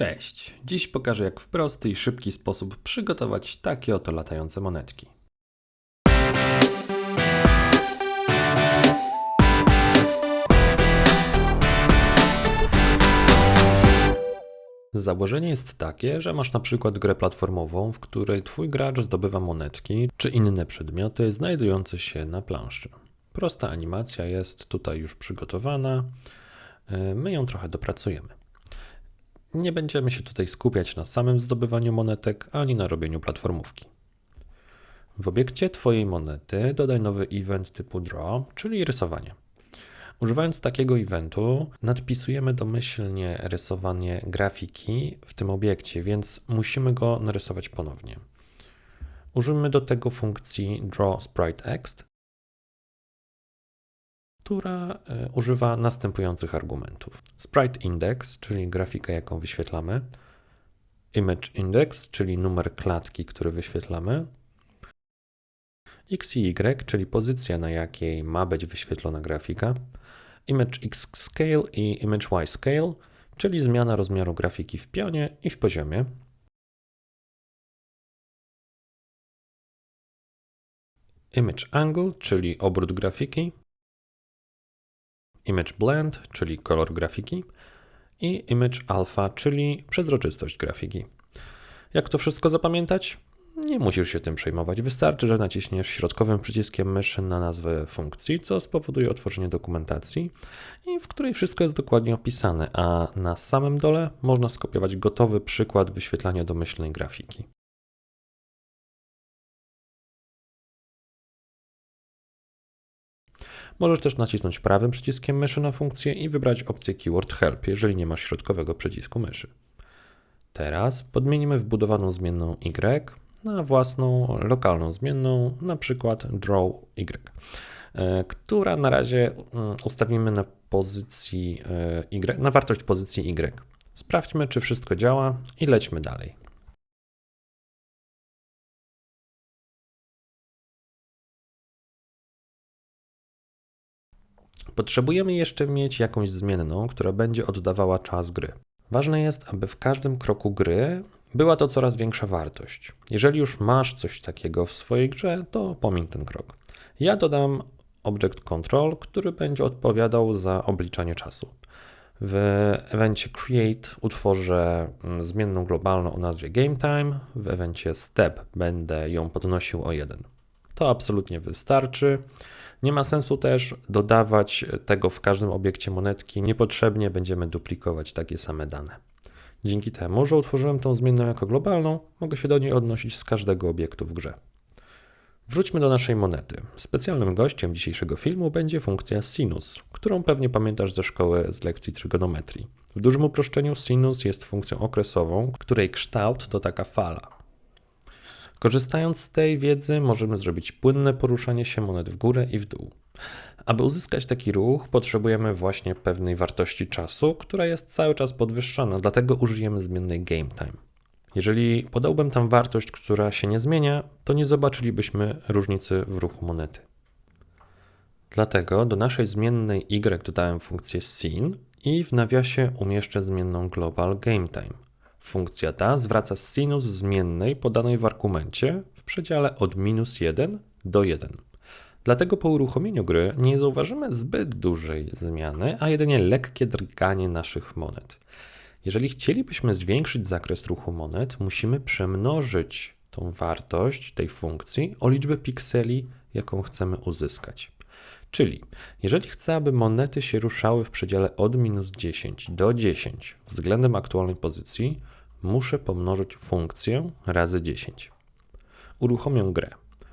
Cześć! Dziś pokażę jak w prosty i szybki sposób przygotować takie oto latające monetki. Założenie jest takie, że masz na przykład grę platformową, w której twój gracz zdobywa monetki czy inne przedmioty znajdujące się na planszy. Prosta animacja jest tutaj już przygotowana. E, My ją trochę dopracujemy. Nie będziemy się tutaj skupiać na samym zdobywaniu monetek ani na robieniu platformówki. W obiekcie Twojej monety dodaj nowy event typu draw, czyli rysowanie. Używając takiego eventu, nadpisujemy domyślnie rysowanie grafiki w tym obiekcie, więc musimy go narysować ponownie. Użyjmy do tego funkcji drawSpriteExt, która e, używa następujących argumentów. Sprite index, czyli grafika, jaką wyświetlamy, image index, czyli numer klatki, który wyświetlamy, x i y, czyli pozycja, na jakiej ma być wyświetlona grafika, image x scale i image y scale, czyli zmiana rozmiaru grafiki w pionie i w poziomie. Image angle, czyli obrót grafiki, Image Blend, czyli kolor grafiki i Image Alpha, czyli przezroczystość grafiki. Jak to wszystko zapamiętać? Nie musisz się tym przejmować. Wystarczy, że naciśniesz środkowym przyciskiem myszy na nazwę funkcji, co spowoduje otworzenie dokumentacji, w której wszystko jest dokładnie opisane, a na samym dole można skopiować gotowy przykład wyświetlania domyślnej grafiki. Możesz też nacisnąć prawym przyciskiem myszy na funkcję i wybrać opcję Keyword Help, jeżeli nie masz środkowego przycisku myszy. Teraz podmienimy wbudowaną zmienną y na własną lokalną zmienną, na przykład draw y, e, która na razie mm, ustawimy na pozycji e, y, na wartość pozycji y. Sprawdźmy, czy wszystko działa i lećmy dalej. Potrzebujemy jeszcze mieć jakąś zmienną, która będzie oddawała czas gry. Ważne jest, aby w każdym kroku gry była to coraz większa wartość. Jeżeli już masz coś takiego w swojej grze, to pomiń ten krok. Ja dodam Object Control, który będzie odpowiadał za obliczanie czasu. W evencie Create utworzę mm, zmienną globalną o nazwie GameTime, w evencie Step będę ją podnosił o 1. To absolutnie wystarczy. Nie ma sensu też dodawać tego w każdym obiekcie monetki. Niepotrzebnie będziemy duplikować takie same dane. Dzięki temu, że utworzyłem tą zmienną jako globalną, mogę się do niej odnosić z każdego obiektu w grze. Wróćmy do naszej monety. Specjalnym gościem dzisiejszego filmu będzie funkcja sinus, którą pewnie pamiętasz ze szkoły z lekcji trygonometrii. W dużym uproszczeniu sinus jest funkcją okresową, której kształt to taka fala. Korzystając z tej wiedzy, możemy zrobić płynne poruszanie się monet w górę i w dół. Aby uzyskać taki ruch, potrzebujemy właśnie pewnej wartości czasu, która jest cały czas podwyższana, dlatego użyjemy zmiennej game time. Jeżeli podałbym tam wartość, która się nie zmienia, to nie zobaczylibyśmy różnicy w ruchu monety. Dlatego do naszej zmiennej y dodałem funkcję scene i w nawiasie umieszczę zmienną global game time. Funkcja ta zwraca sinus zmiennej podanej w argumencie w przedziale od minus 1 do 1. Dlatego po uruchomieniu gry nie zauważymy zbyt dużej zmiany, a jedynie lekkie drganie naszych monet. Jeżeli chcielibyśmy zwiększyć zakres ruchu monet, musimy przemnożyć tą wartość tej funkcji o liczbę pikseli, jaką chcemy uzyskać. Czyli jeżeli chcę, aby monety się ruszały w przedziale od minus 10 do 10 względem aktualnej pozycji, muszę pomnożyć funkcję razy 10. Uruchomię grę.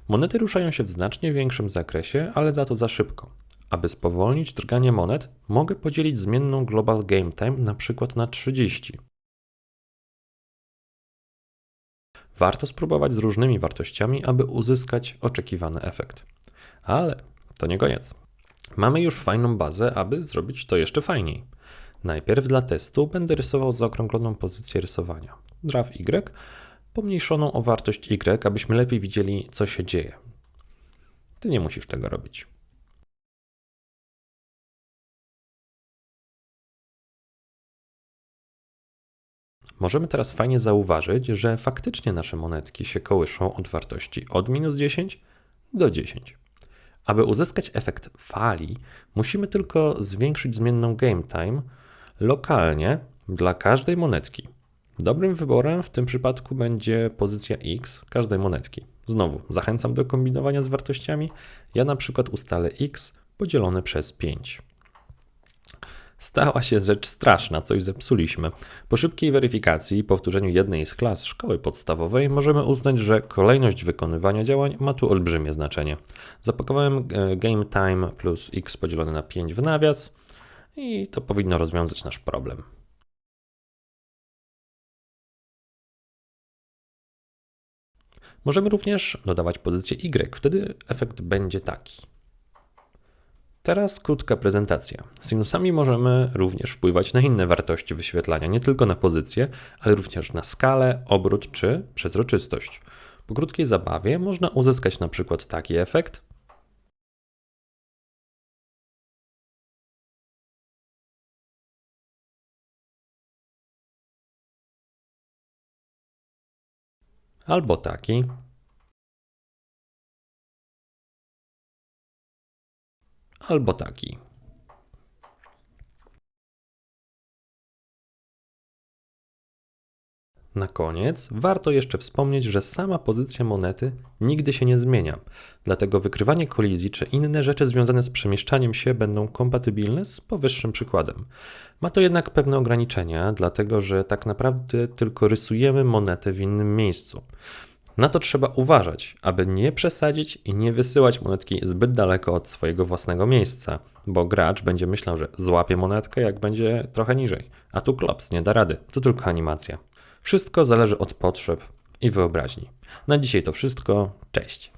Monety ruszają się w znacznie większym zakresie, ale za to za szybko. Aby spowolnić drganie monet, mogę podzielić zmienną Global Game Time na przykład na 30. Warto spróbować z różnymi wartościami, aby uzyskać oczekiwany efekt. Ale to nie koniec. Mamy już fajną bazę, aby zrobić to jeszcze fajniej. Najpierw dla testu będę rysował zaokrągloną pozycję rysowania. Draw Y, pomniejszoną o wartość Y, abyśmy lepiej widzieli, co się dzieje. Ty nie musisz tego robić. możemy teraz fajnie zauważyć, że faktycznie nasze monetki się kołyszą od wartości od minus 10 do 10. Aby uzyskać efekt fali, musimy tylko zwiększyć zmienną game time lokalnie dla każdej monetki. Dobrym wyborem w tym przypadku będzie pozycja x każdej monetki. Znowu, zachęcam do kombinowania z wartościami. Ja na przykład ustalę x podzielone przez 5. Stała się rzecz straszna, coś zepsuliśmy. Po szybkiej weryfikacji i powtórzeniu jednej z klas szkoły podstawowej możemy uznać, że kolejność wykonywania działań ma tu olbrzymie znaczenie. Zapakowałem e, game time plus x podzielone na 5 w nawias i to powinno rozwiązać nasz problem. Możemy również dodawać pozycję y, wtedy efekt będzie taki. Teraz krótka prezentacja. Sinusami możemy również wpływać na inne wartości wyświetlania, nie tylko na pozycję, ale również na skalę, obrót czy przezroczystość. Po krótkiej zabawie można uzyskać na przykład taki efekt. Albo taki. albo taki. Na koniec warto jeszcze wspomnieć, że sama pozycja monety nigdy się nie zmienia, dlatego wykrywanie kolizji czy inne rzeczy związane z przemieszczaniem się będą kompatybilne z powyższym przykładem. Ma to jednak pewne ograniczenia, dlatego że tak naprawdę tylko rysujemy monetę w innym miejscu. Na to trzeba uważać, aby nie przesadzić i nie wysyłać monetki zbyt daleko od swojego własnego miejsca, bo gracz będzie myślał, że złapie monetkę, jak będzie trochę niżej, a tu klops, nie da rady, to tylko animacja. Wszystko zależy od potrzeb i wyobraźni. Na dzisiaj to wszystko, cześć.